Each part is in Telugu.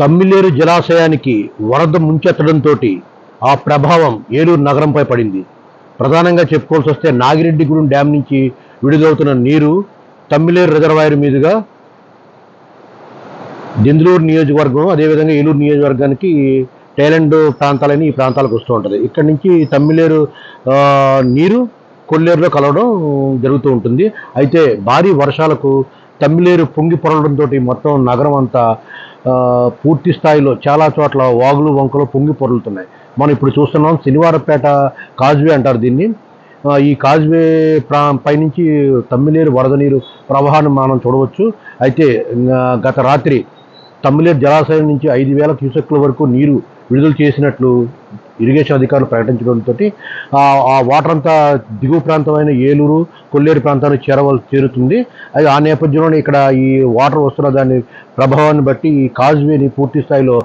తమ్మిలేరు జలాశయానికి వరద ముంచెత్తడంతో ఆ ప్రభావం ఏలూరు నగరంపై పడింది. ప్రధానంగా చెప్పుకోవాల్సి వస్తే నాగిరెడ్డిగూడెం డ్యాం నుంచి విడుదలవుతున్న నీరు తమ్మిలేరు రిజర్వాయర్ మీదుగా దిందులూరు నియోజకవర్గం అదేవిధంగా ఏలూరు నియోజకవర్గానికి టైలండ్ ప్రాంతాలని ఈ ప్రాంతాలకు వస్తూ ఉంటుంది. ఇక్కడి నుంచి తమ్మిలేరు నీరు కొల్లేరులో కలవడం జరుగుతూ ఉంటుంది. అయితే భారీ వర్షాలకు తమ్మిలేరు పొంగి పొరలడంతో మొత్తం నగరం అంతా పూర్తి స్థాయిలో చాలా చోట్ల వాగులు వంకలు పొంగి పొరలుతున్నాయి. మనం ఇప్పుడు చూస్తున్నాం శనివారపేట కాజ్వే అంటారు దీన్ని. ఈ కాజ్వే ప్రా పైనుంచి తమ్మిలేరు వరద నీరు ప్రవాహాన్ని మనం చూడవచ్చు. అయితే గత రాత్రి తమ్మిలేరు జలాశయం నుంచి ఐదు వేల క్యూసెక్ల వరకు నీరు విడుదల చేసినట్లు ఇరిగేషన్ అధికారులు ప్రకటించడంతో ఆ వాటర్ అంతా దిగువ ప్రాంతమైన ఏలూరు కొల్లేరు ప్రాంతానికి చేరవల్ చేరుతుంది. అది ఆ నేపథ్యంలోనే ఇక్కడ ఈ వాటర్ వస్తున్న దాని ప్రభావాన్ని బట్టి ఈ కాజ్వేని పూర్తి స్థాయిలో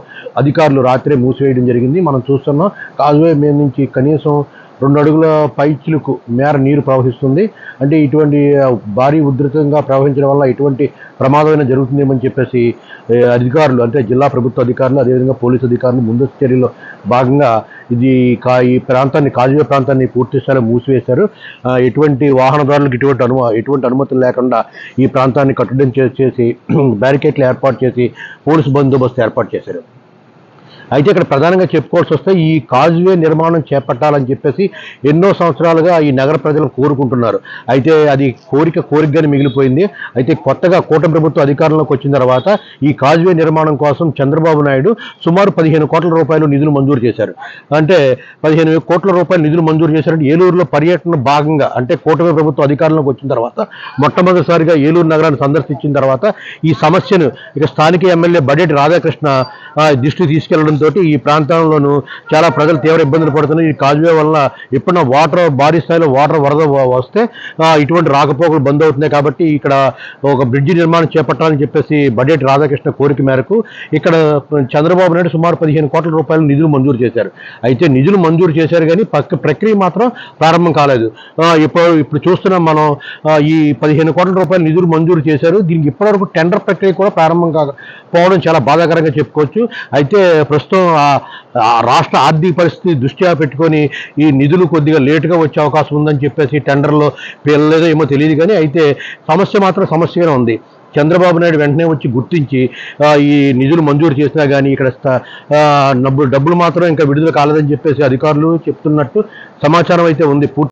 అధికారులు రాత్రే మూసివేయడం జరిగింది. మనం చూస్తున్నాం కాజ్వే మీద నుంచి కనీసం రెండు అడుగుల పైచిలకు మేర నీరు ప్రవహిస్తుంది. అంటే ఇటువంటి భారీ ఉధృతంగా ప్రవహించడం వల్ల ఇటువంటి ప్రమాదమైన జరుగుతుందేమని చెప్పేసి అధికారులు అంటే జిల్లా ప్రభుత్వ అధికారులు అదేవిధంగా పోలీసు అధికారులు ముందస్తు చర్యలో భాగంగా ఇది కా ఈ ప్రాంతాన్ని కాజువే ప్రాంతాన్ని పూర్తి స్థాయిలో మూసివేశారు. ఎటువంటి వాహనదారులకు ఎటువంటి అనుమ ఎటువంటి అనుమతులు లేకుండా ఈ ప్రాంతాన్ని కట్టడం చేసి బ్యారికేట్లు ఏర్పాటు చేసి పోలీసు బందోబస్తు ఏర్పాటు చేశారు. అయితే ఇక్కడ ప్రధానంగా చెప్పుకోవాల్సి వస్తే ఈ కాజ్వే నిర్మాణం చేపట్టాలని చెప్పేసి ఎన్నో సంవత్సరాలుగా ఈ నగర ప్రజలు కోరుకుంటున్నారు. అయితే అది కోరిక కోరికగానే మిగిలిపోయింది. అయితే కొత్తగా కూటమి ప్రభుత్వ అధికారంలోకి వచ్చిన తర్వాత ఈ కాజ్వే నిర్మాణం కోసం చంద్రబాబు నాయుడు సుమారు పదిహేను కోట్ల రూపాయలు నిధులు మంజూరు చేశారు. అంటే పదిహేను కోట్ల రూపాయలు నిధులు మంజూరు చేశారంటే ఏలూరులో పర్యటన భాగంగా అంటే కూటమి ప్రభుత్వ అధికారంలోకి వచ్చిన తర్వాత మొట్టమొదటిసారిగా ఏలూరు నగరాన్ని సందర్శించిన తర్వాత ఈ సమస్యను ఇక స్థానిక ఎమ్మెల్యే బడేటి రాధాకృష్ణ దృష్టి తీసుకెళ్ళడం తీసుకెళ్ళడంతో ఈ ప్రాంతంలోనూ చాలా ప్రజలు తీవ్ర ఇబ్బందులు పడుతున్నారు. ఈ కాజువే వల్ల ఎప్పుడన్నా వాటర్ భారీ స్థాయిలో వాటర్ వరద వస్తే ఇటువంటి రాకపోకలు బంద్ అవుతున్నాయి కాబట్టి ఇక్కడ ఒక బ్రిడ్జి నిర్మాణం చేపట్టాలని చెప్పేసి బడ్జెట్ రాధాకృష్ణ కోరిక మేరకు ఇక్కడ చంద్రబాబు నాయుడు సుమారు పదిహేను కోట్ల రూపాయలు నిధులు మంజూరు చేశారు. అయితే నిధులు మంజూరు చేశారు కానీ పక్క ప్రక్రియ మాత్రం ప్రారంభం కాలేదు. ఇప్పుడు ఇప్పుడు చూస్తున్నాం మనం ఈ పదిహేను కోట్ల రూపాయల నిధులు మంజూరు చేశారు. దీనికి ఇప్పటివరకు టెండర్ ప్రక్రియ కూడా ప్రారంభం కాకపోవడం చాలా బాధాకరంగా చెప్పుకోవచ్చు. అయితే ప్రస్తుతం ప్రస్తుతం ఆ రాష్ట్ర ఆర్థిక పరిస్థితి దృష్ట్యా పెట్టుకొని ఈ నిధులు కొద్దిగా లేటుగా వచ్చే అవకాశం ఉందని చెప్పేసి టెండర్లో పేర్లేదో ఏమో తెలియదు కానీ అయితే సమస్య మాత్రం సమస్యగానే ఉంది. చంద్రబాబు నాయుడు వెంటనే వచ్చి గుర్తించి ఈ నిధులు మంజూరు చేసినా కానీ ఇక్కడ డబ్బులు డబ్బులు మాత్రం ఇంకా విడుదల కాలేదని చెప్పేసి అధికారులు చెప్తున్నట్టు సమాచారం అయితే ఉంది. పూర్తి